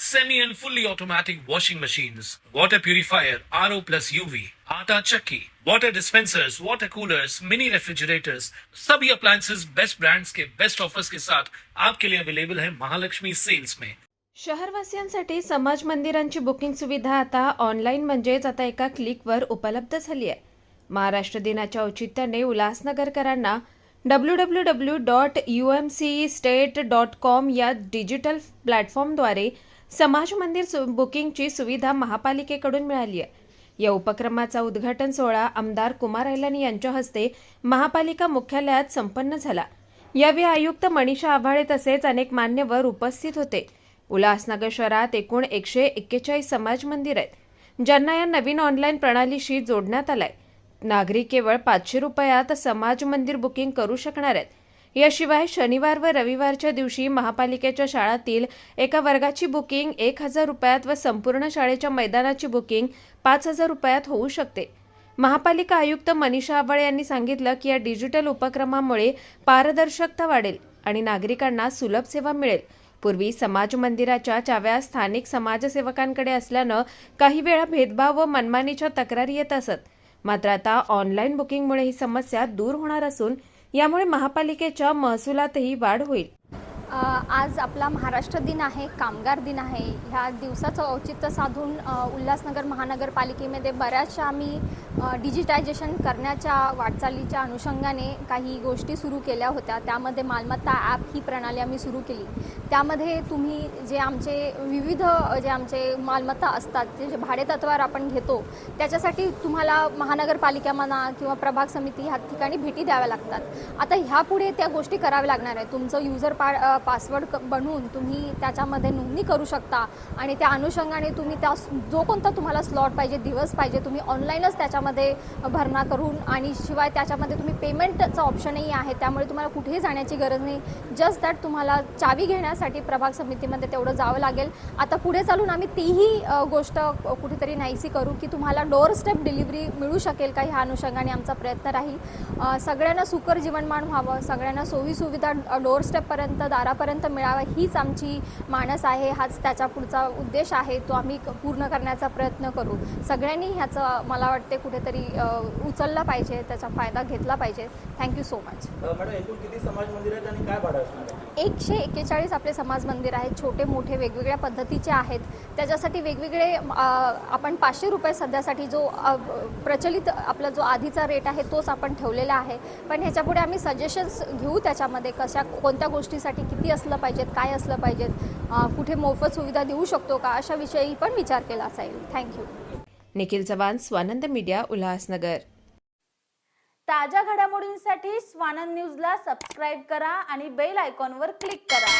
semi and fully automatic washing machines, water purifier, RO plus UV, आटा चक्की, water dispensers, water coolers, mini refrigerators, सभी appliances best brands के best offers के साथ आपके लिए अवेलेबल है महालक्ष्मी सेल्स में। शहरवासियांसाठी समाज मंदिरांची बुकिंग सुविधा आता ऑनलाईन म्हणजेच आता एका क्लिकवर उपलब्ध झाली आहे. महाराष्ट्र दिनाच्या औचित्याने उल्हासनगरकरांना W W W dot U M C state dot com या डिजिटल प्लॅटफॉर्मद्वारे समाज मंदिर सु बुकिंगची सुविधा महापालिकेकडून मिळाली आहे या उपक्रमाचा उद्घाटन सोहळा आमदार कुमार ऐलानी यांच्या हस्ते महापालिका मुख्यालयात संपन्न झाला. यावेळी आयुक्त मनीषा आव्हाळे तसेच अनेक मान्यवर उपस्थित होते. उल्हासनगर शहरात एकूण एकशे एक्केचाळीस समाज मंदिर आहेत ज्यांना या नवीन ऑनलाईन प्रणालीशी जोडण्यात आलाय. नागरिक केवळ पाचशे रुपयात समाज मंदिर बुकिंग करू शकणार आहेत याशिवाय शनिवार व रविवारच्या दिवशी महापालिकेच्या शाळातील एका वर्गाची बुकिंग एक हजार रुपयात व संपूर्ण शाळेच्या मैदानाची बुकिंग पाच हजार रुपयात होऊ शकते. महापालिका आयुक्त मनीषा आव्हाळे यांनी सांगितलं की या डिजिटल उपक्रमामुळे पारदर्शकता वाढेल आणि नागरिकांना सुलभ सेवा मिळेल. पूर्वी समाज मंदिराच्या चाव्या स्थानिक समाजसेवकांकडे असल्यानं काही वेळा भेदभाव व मनमानीच्या तक्रारी येत असत. मात्र आता ऑनलाईन बुकिंगमुळे ही समस्या दूर होणार असून यामुळे महापालिकेच्या महसुलातही वाढ होईल. आज आपला महाराष्ट्र दिन आहे कामगार दिन आहे. ह्या दिवसाचं औचित्य साधून उल्हासनगर महानगरपालिकेमध्ये बऱ्याचशा आम्ही डिजिटायझेशन करण्याच्या वाटचालीच्या अनुषंगाने काही गोष्टी सुरू केल्या होत्या. त्यामध्ये मालमत्ता ॲप ही प्रणाली आम्ही सुरू केली. त्यामध्ये तुम्ही जे आमचे विविध जे आमचे मालमत्ता असतात जे जे भाडेतत्वावर आपण घेतो त्याच्यासाठी तुम्हाला महानगरपालिका म्हणा किंवा प्रभाग समिती ह्या ठिकाणी भेटी द्याव्या लागतात. आता ह्यापुढे त्या गोष्टी कराव्या लागणार आहे तुमचं युजर पा पासवर्ड क बनवून तुम्ही त्याच्यामध्ये नोंदणी करू शकता. आणि त्या अनुषंगाने तुम्ही त्या जो कोणता तुम्हाला स्लॉट पाहिजे दिवस पाहिजे तुम्ही ऑनलाईनच त्याच्यामध्ये भरणा करून आणि शिवाय त्याच्यामध्ये तुम्ही पेमेंटचं ऑप्शनही आहे त्यामुळे तुम्हाला कुठेही जाण्याची गरज नाही. जस्ट दॅट तुम्हाला चावी घेण्यासाठी प्रभाग समितीमध्ये तेवढं जावं लागेल. आता पुढे चालून आम्ही तीही गोष्ट कुठेतरी नाहीसी करू की तुम्हाला डोअर स्टेप डिलिव्हरी मिळू शकेल का ह्या अनुषंगाने आमचा प्रयत्न राहील. सगळ्यांना सुकर जीवनमान व्हावं सगळ्यांना सोयीसुविधा डोअर स्टेपपर्यंत दारापर्यंत मिळावं हीच आमची मानस आहे हाच त्याच्या पुढचा उद्देश आहे तो आम्ही पूर्ण करण्याचा प्रयत्न करू. सगळ्यांनी ह्याचं मला वाटते कुठेतरी उचलला पाहिजे त्याचा फायदा घेतला पाहिजे. Thank you so much uh, madam एकूण किती समाज मंदिर आहेत आणि काय भाडं असणार आहे? एकशे एक्केचाळीस आपले समाज मंदिर आहेत छोटे मोठे वेगवेगळ्या पद्धतीचे आहेत. त्याच्यासाठी वेगवेगळे आपण पाचशे रुपये सध्यासाठी जो प्रचलित आपला जो आधीचा रेट आहे तोच आपण ठेवलेला आहे. पण ह्याच्यापुढे आम्ही सजेशन्स घेऊ त्याच्यामध्ये कशा कोणत्या गोष्टीसाठी किती असलं पाहिजेत काय असलं पाहिजेत कुठे मोफत सुविधा देऊ शकतो का अशा विषयी पण विचार केला जाईल thank you Nikhil Chavan Swanand media Ulhasnagar. ताज्या घडामोडींसाठी स्वानंद न्यूजला सबस्क्राईब करा आणि बेल आयकॉनवर क्लिक करा.